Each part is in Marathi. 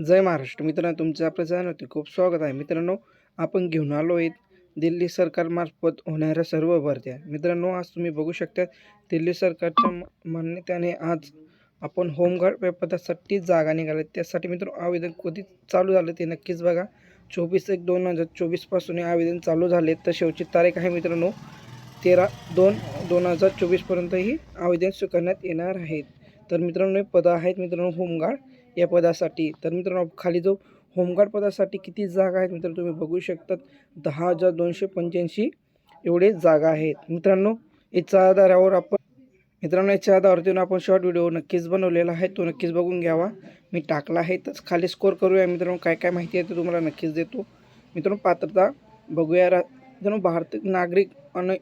जय महाराष्ट्र. मित्रांनो तुमचं आपलं खूप स्वागत आहे. मित्रांनो आपण घेऊन आलो आहेत दिल्ली सरकारमार्फत होणाऱ्या सर्व भरत्या. मित्रांनो आज तुम्ही बघू शकता दिल्ली सरकारच्या मान्यतेने आज आपण होमगार्ड पेपरसाठी जागा निघाल्या. त्यासाठी मित्रांनो आवेदन कधी चालू झालं ते नक्कीच बघा. चोवीस एक दोन हजार चोवीसपासून हे आवेदन चालू झाले तर शेवटची तारीख आहे मित्रांनो तेरा दोन दोन हजार चोवीसपर्यंत ही आवेदन स्वीकारण्यात येणार आहेत. तर मित्रांनो पदं आहेत मित्रांनो होमगार्ड या पदासाठी. तर मित्रांनो खाली जो होमगार्ड पदासाठी किती जागा आहेत मित्रांनो तुम्ही बघू शकतात. दहा हजार दोनशे पंच्याऐंशी एवढे जागा आहेत. मित्रांनो याच्या आधारावर आपण मित्रांनो याच्या आधारावरती आपण शॉर्ट व्हिडिओ नक्कीच बनवलेला आहे. तो नक्कीच बघून घ्यावा. मी टाकला आहे. तर खाली स्कोर करूया मित्रांनो काय काय माहिती आहे ते तुम्हाला नक्कीच देतो. मित्रांनो पात्रता बघूया. रा मित्रांनो भारतीय नागरिक आणि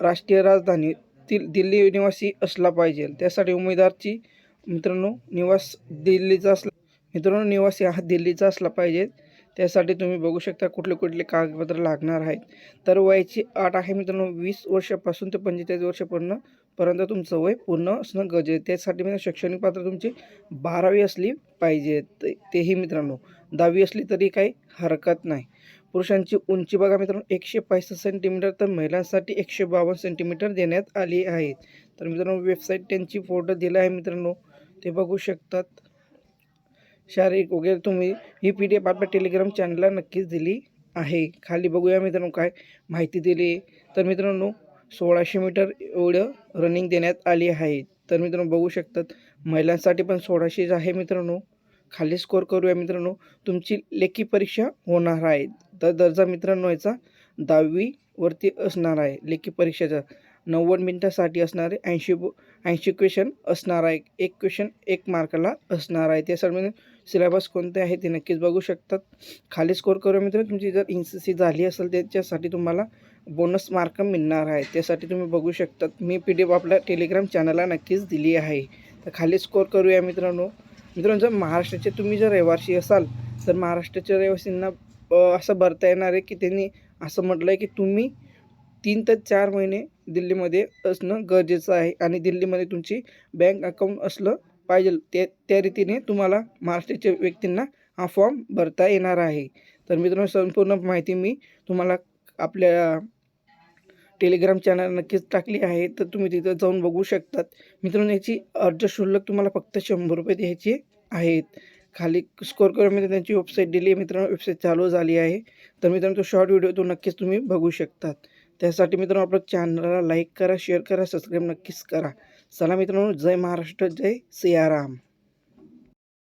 राष्ट्रीय राजधानीतील दिल्ली निवासी असला पाहिजे. त्यासाठी उमेदवारची मित्रांनो निवास दिल्लीचा असला मित्रांनो निवासी हा दिल्लीचा असला पाहिजे. त्यासाठी तुम्ही बघू शकता कुठले कुठले कागदपत्र लागणार आहेत. तर वयाची अट आहे मित्रांनो वीस वर्षापासून ते पंचेचाळीस वर्षापर्यंत पर्यंत तुमचं वय पूर्ण असणं गरजेचं आहे. त्यासाठी मित्रांनो शैक्षणिक पात्र तुमची बारावी असली पाहिजे. ते- तेही मित्रांनो दहावी असली तरी काही हरकत नाही. पुरुषांची उंची बघा मित्रांनो एकशे पासष्ट सेंटीमीटर तर महिलांसाठी एकशे बावन्न सेंटीमीटर देण्यात आली आहे. तर मित्रांनो वेबसाईट त्यांची फोटो दिला आहे मित्रांनो. ते बघू शकतात. शारीरिक वगैरे तुम्ही ही पी डी एफ आपल्या टेलिग्राम चॅनलला नक्कीच दिली आहे. खाली बघूया मित्रांनो काय माहिती दिली तर मित्रांनो सोळाशे मीटर एवढं रनिंग देण्यात आली आहे. तर मित्रांनो बघू शकतात महिलांसाठी पण सोळाशेच आहे मित्रांनो. खाली स्कोर करूया मित्रांनो. तुमची लेखी परीक्षा होणार आहे. तर दर्जा मित्रांनो याचा दहावीवरती असणार आहे. लेखी परीक्षेचा. नव्वद मिनटासाठी असणारे ऐंशी ऐंशी क्वेश्चन असणार आहे. एक क्वेश्चन एक मार्काला असणार आहे. त्या सर्व सिलेबस कोणते आहे ते नक्कीच बघू शकतात. खाली स्कोर करूया मित्र तुमची जर एन सी सी झाली असेल त्याच्यासाठी तुम्हाला बोनस मार्क मिळणार आहे. त्यासाठी तुम्ही बघू शकतात. मी पी डी एफ आपल्या टेलिग्राम चॅनलला नक्कीच दिली आहे. तर खाली स्कोर करूया मित्रांनो. मित्रांनो जर महाराष्ट्राचे तुम्ही जर रहिवासी असाल तर महाराष्ट्राच्या रहिवासींना असं भरता येणार आहे की त्यांनी असं म्हटलं आहे की तुम्ही तीन ते चार महिने दिल्लीमध्ये असणं गरजेचं आहे आणि दिल्लीमध्ये तुमची बँक अकाउंट असलं पाहिजे त्या त्या रीतीने तुम्हाला महाराष्ट्राच्या व्यक्तींना हा फॉर्म भरता येणार आहे. तर मित्रांनो संपूर्ण माहिती मी तुम्हाला आपल्या टेलिग्राम चॅनल नक्कीच टाकली आहे तर तुम्ही तिथं जाऊन बघू शकतात. मित्रांनो याची अर्ज शुल्क तुम्हाला फक्त शंभर रुपये द्यायचे आहेत. खाली स्कोर करून त्यांची वेबसाईट दिली आहे. मित्रांनो वेबसाईट चालू झाली आहे. तर मित्रांनो तो शॉर्ट व्हिडिओ तो नक्कीच तुम्ही बघू शकतात. त्यासाठी मित्रांनो आपल्या चॅनलला लाईक करा शेअर करा सबस्क्राईब नक्कीच करा. चला मित्रांनो जय महाराष्ट्र जय सियाराम.